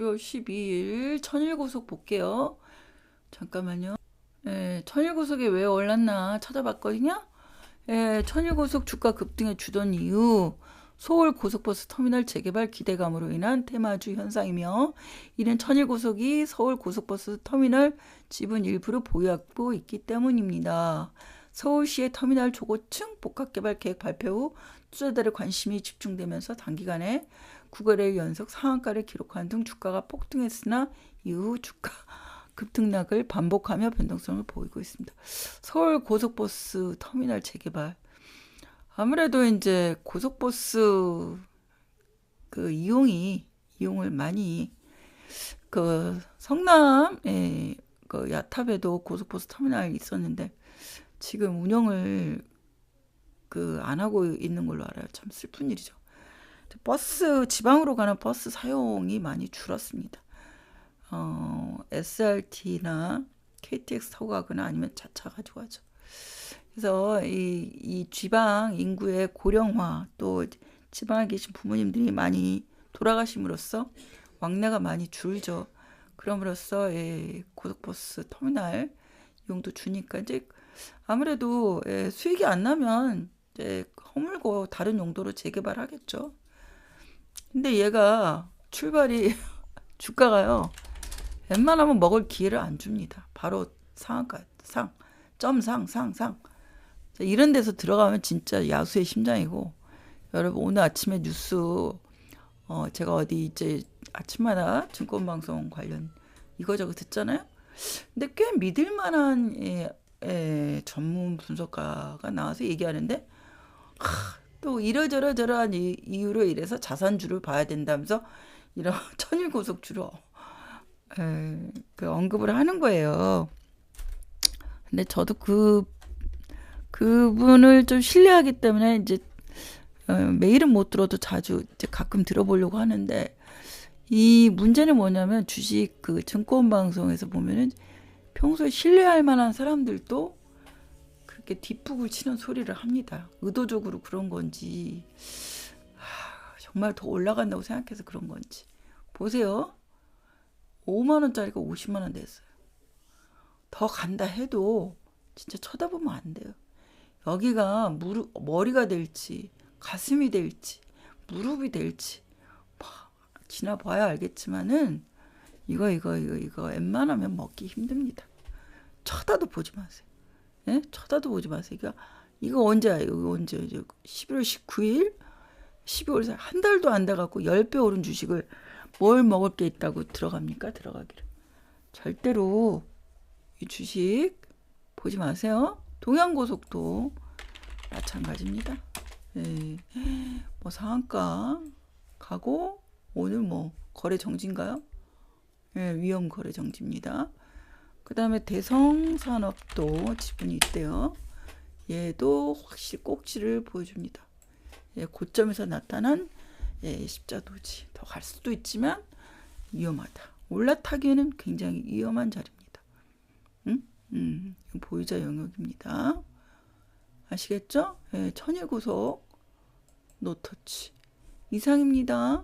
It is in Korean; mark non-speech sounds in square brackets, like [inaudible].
12월 12일 천일고속 볼게요. 잠깐만요. 예, 천일고속에 왜 올랐나 찾아봤거든요. 예, 천일고속 주가 급등에 주던 이유 서울 고속버스 터미널 재개발 기대감으로 인한 테마주 현상이며 이는 천일고속이 서울 고속버스 터미널 지분 일부를 보유하고 있기 때문입니다. 서울시의 터미널 조고층 복합개발 계획 발표 후 투자자들의 관심이 집중되면서 단기간에 9거래일 연속 상한가를 기록한 등 주가가 폭등했으나 이후 주가 [laughs] 급등락을 반복하며 변동성을 보이고 있습니다. 서울 고속버스 터미널 재개발 아무래도 이제 고속버스 그 이용이 이용을 많이 그 성남에 그 야탑에도 고속버스 터미널 있었는데 지금 운영을 그 안 하고 있는 걸로 알아요. 참 슬픈 일이죠. 버스 지방으로 가는 버스 사용이 많이 줄었습니다. 어, SRT나 KTX 타고 가거나 아니면 차차 가지고 가죠. 그래서 이, 이 지방 인구의 고령화 또 지방에 계신 부모님들이 많이 돌아가심으로써 왕래가 많이 줄죠. 그럼으로써 예, 고속버스 터미널 이용도 주니까 이제 아무래도 예, 수익이 안 나면 이제 허물고 다른 용도로 재개발하겠죠. 근데 얘가 출발이 [laughs] 주가가요. 웬만하면 먹을 기회를 안 줍니다. 바로 상한가 상 점상 상상 이런 데서 들어가면 진짜 야수의 심장이고 여러분 오늘 아침에 뉴스 어 제가 어디 이제 아침마다 증권방송 관련 이거저거 듣잖아요. 근데 꽤 믿을 만한 예, 예, 전문 분석가가 나와서 얘기하는데 하, 또 이러저러 저러한 이, 이유로 이래서 자산주를 봐야 된다면서 이런 [laughs] 천일고속주로 에, 그 언급을 하는 거예요. 근데 저도 그 그분을 좀 신뢰하기 때문에 이제 어, 매일은 못 들어도 자주 이제 가끔 들어보려고 하는데 이 문제는 뭐냐면 주식 그 증권 방송에서 보면은 평소에 신뢰할 만한 사람들도 그렇게 뒷북을 치는 소리를 합니다. 의도적으로 그런 건지 하, 정말 더 올라간다고 생각해서 그런 건지 보세요. 5만 원짜리가 50만 원 됐어요. 더 간다 해도 진짜 쳐다보면 안 돼요. 여기가 무릎 머리가 될지 가슴이 될지 무릎이 될지 지나봐야 알겠지만은 이거 이거 이거 이거 웬만하면 먹기 힘듭니다. 쳐다도 보지 마세요. 예? 쳐다도 보지 마세요. 이거, 이거 언제야? 이거 언제? 이제 11월 19일? 12월 한 달도 안 돼 갖고 10배 오른 주식을 뭘 먹을 게 있다고 들어갑니까? 들어가기를. 절대로 이 주식 보지 마세요. 동양고속도 마찬가지입니다. 예. 뭐 상한가 가고 오늘 뭐 거래 정지인가요? 예, 위험 거래 정지입니다. 그 다음에 대성산업도 지분이 있대요. 얘도 확실히 꼭지를 보여줍니다. 예, 고점에서 나타난 예, 십자도지 더 갈 수도 있지만 위험하다. 올라타기에는 굉장히 위험한 자리입니다. 응? 음, 보유자 영역입니다. 아시겠죠? 예, 천일고속 노터치 이상입니다.